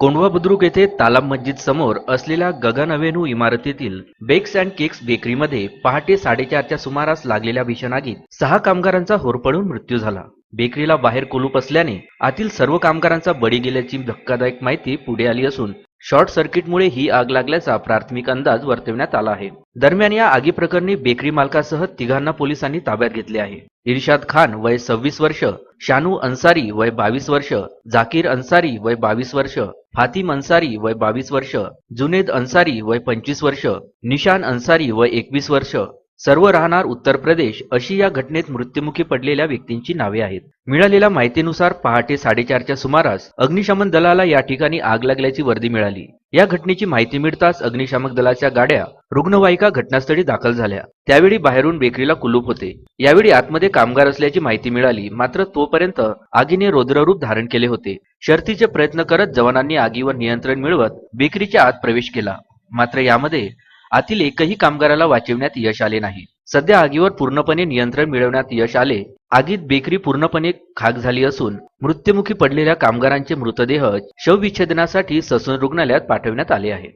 कोंढवा बुद्रुक येथे तालाब मस्जिद समोर असलेल्या गगन अवेन्यू इमारतीतील बेक्स अँड केक्स बेकरीमध्ये पहाटे साडेचारच्या सुमारास लागलेल्या भीषण आगीत सहा कामगारांचा होरपळून मृत्यू झाला. बेकरीला बाहेर कुलूप असल्याने आतील सर्व कामगारांचा बळी गेल्याची धक्कादायक माहिती पुढे आली असून शॉर्ट सर्किटमुळे ही आग लागल्याचा प्राथमिक अंदाज वर्तवण्यात आला आहे. दरम्यान या आगी प्रकरणी बेकरी मालकासह तिघांना पोलिसांनी ताब्यात घेतले आहे. इर्शाद खान वय सव्वीस वर्ष शानू अन्सारी वय बावीस वर्ष झाकीर अन्सारी वय बावीस वर्ष फातिम अन्सारी वय बावीस वर्ष जुनेद अन्सारी वय पंचवीस वर्ष निशान अन्सारी वय एकवीस वर्ष सर्व राहणार उत्तर प्रदेश अशी या घटनेत मृत्युमुखी पडलेल्या व्यक्तींची नावे आहेत. मिळालेल्या माहितीनुसार पहाटे साडेचारच्या सुमारास अग्निशमन दलाला या ठिकाणी आग लागल्याची वर्दी मिळाली. या घटनेची माहिती मिळताच अग्निशामक दलाच्या गाड्या रुग्णवाहिका घटनास्थळी दाखल झाल्या. त्यावेळी बाहेरून बेकरीला कुलूप होते. यावेळी आतमध्ये कामगार असल्याची माहिती मिळाली. मात्र तोपर्यंत आगीने रौद्ररूप धारण केले होते. शर्थीचे प्रयत्न करत जवानांनी आगीवर नियंत्रण मिळवत बेकरीच्या आत प्रवेश केला. मात्र यामध्ये आतील एकही कामगाराला वाचवण्यात यश आले नाही. सध्या आगीवर पूर्णपणे नियंत्रण मिळवण्यात यश आले. आगीत बेकरी पूर्णपणे खाक झाली असून मृत्युमुखी पडलेल्या कामगारांचे मृतदेह शवविच्छेदनासाठी ससून रुग्णालयात पाठवण्यात आले आहे